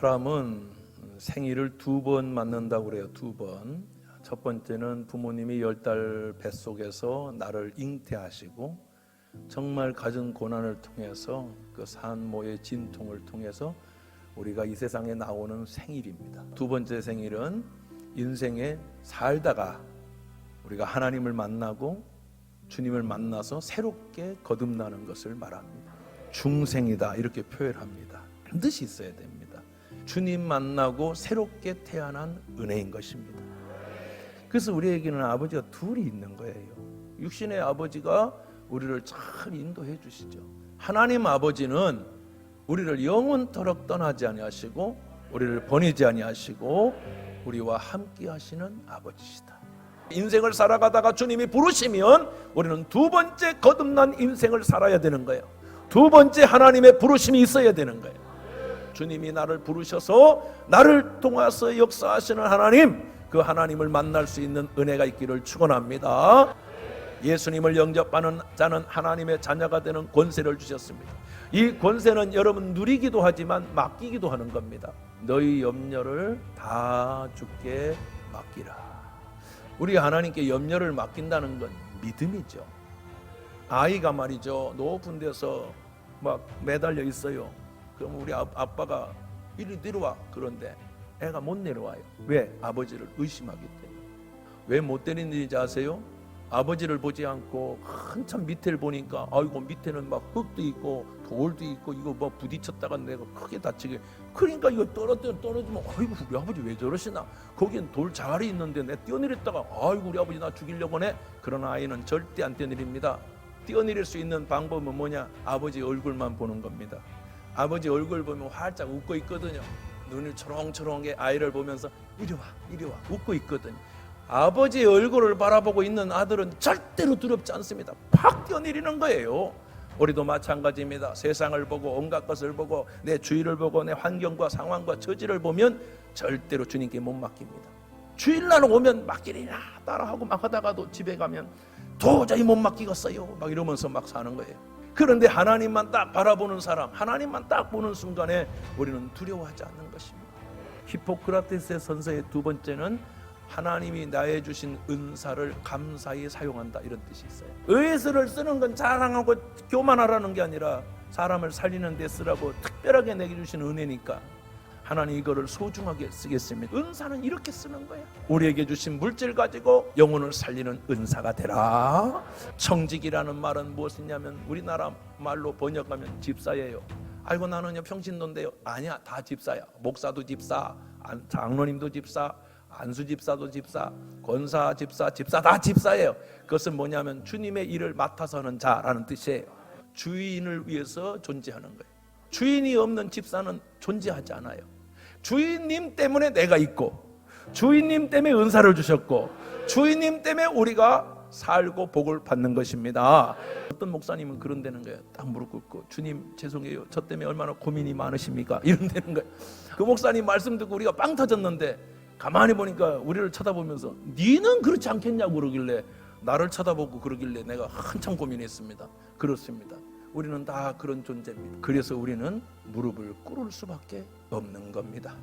사람은 생일을 두 번 맞는다고 그래요. 두 번. 첫 번째는 부모님이 열 달 뱃속에서 나를 잉태하시고 정말 가진 고난을 통해서 그 산모의 진통을 통해서 우리가 이 세상에 나오는 생일입니다. 두 번째 생일은 인생에 살다가 우리가 하나님을 만나고 주님을 만나서 새롭게 거듭나는 것을 말합니다. 중생이다 이렇게 표현합니다. 반드시 있어야 됩니다. 주님 만나고 새롭게 태어난 은혜인 것입니다. 그래서 우리에게는 아버지가 둘이 있는 거예요. 육신의 아버지가 우리를 잘 인도해 주시죠. 하나님 아버지는 우리를 영원토록 떠나지 아니하시고 우리를 버리지 아니하시고 우리와 함께 하시는 아버지시다. 인생을 살아가다가 주님이 부르시면 우리는 두 번째 거듭난 인생을 살아야 되는 거예요. 두 번째 하나님의 부르심이 있어야 되는 거예요. 주님이 나를 부르셔서 나를 통해서 역사하시는 하나님, 그 하나님을 만날 수 있는 은혜가 있기를 축원합니다. 예수님을 영접하는 자는 하나님의 자녀가 되는 권세를 주셨습니다. 이 권세는 여러분 누리기도 하지만 맡기기도 하는 겁니다. 너희 염려를 다 주께 맡기라. 우리 하나님께 염려를 맡긴다는 건 믿음이죠. 아이가 말이죠. 높은 데서 막 매달려 있어요. 그럼 우리 아- 아빠가 이리 내려와. 그런데 애가 못 내려와요. 왜? 아버지를 의심하기 때문에. 왜 못 때리는지 아세요? 아버지를 보지 않고 한참 밑에를 보니까 아이고 밑에는 막 흙도 있고 돌도 있고 이거 뭐 부딪혔다가 내가 크게 다치게 그러니까 이거 떨어져 떨어지면 아이고 우리 아버지 왜 저러시나 거기엔 돌 자갈이 있는데 내 뛰어내렸다가 아이고 우리 아버지 나 죽이려고 네 그런 아이는 절대 안 뛰어내립니다 뛰어내릴 수 있는 방법은 뭐냐 아버지 얼굴만 보는 겁니다 아버지 얼굴 보면 활짝 웃고 있거든요 눈을 초롱초롱하게 아이를 보면서 이리 와 이리 와 웃고 있거든요 아버지의 얼굴을 바라보고 있는 아들은 절대로 두렵지 않습니다. 팍 뛰어내리는 거예요. 우리도 마찬가지입니다. 세상을 보고 온갖 것을 보고 내 주위를 보고 내 환경과 상황과 처지를 보면 절대로 주님께 못 맡깁니다. 주일날 오면 맡기리라 따라하고 막 하다가도 집에 가면 도저히 못 맡기겠어요. 막 이러면서 막 사는 거예요. 그런데 하나님만 딱 바라보는 사람, 하나님만 딱 보는 순간에 우리는 두려워하지 않는 것입니다. 히포크라테스의 선서의 두 번째는 하나님이 나에 주신 은사를 감사히 사용한다 이런 뜻이 있어요. 의술을 쓰는 건 자랑하고 교만하라는 게 아니라 사람을 살리는 데 쓰라고 특별하게 내게 주신 은혜니까 하나님 이거를 소중하게 쓰겠습니다. 은사는 이렇게 쓰는 거예요. 우리에게 주신 물질 가지고 영혼을 살리는 은사가 되라. 청직이라는 말은 무엇이냐면 우리나라 말로 번역하면 집사예요. 아이고 나는요 평신도인데요. 아니야 다 집사야. 목사도 집사, 안- 장로님도 집사, 안수 집사도 집사, 권사 집사, 집사 다 집사예요. 그것은 뭐냐면 주님의 일을 맡아서 하는 자라는 뜻이에요. 주인을 위해서 존재하는 거예요. 주인이 없는 집사는 존재하지 않아요. 주인님 때문에 내가 있고, 주인님 때문에 은사를 주셨고, 주인님 때문에 우리가 살고 복을 받는 것입니다. 어떤 목사님은 그런 되는 거예요. 딱 무릎 꿇고 주님 죄송해요. 저 때문에 얼마나 고민이 많으십니까? 이런 되는 거예요. 그 목사님 말씀 듣고 우리가 빵 터졌는데 가만히 보니까 우리를 쳐다보면서 니는 그렇지 않겠냐고 그러길래 나를 쳐다보고 그러길래 내가 한참 고민했습니다. 그렇습니다. 우리는 다 그런 존재입니다. 그래서 우리는 무릎을 꿇을 수밖에 없는 겁니다.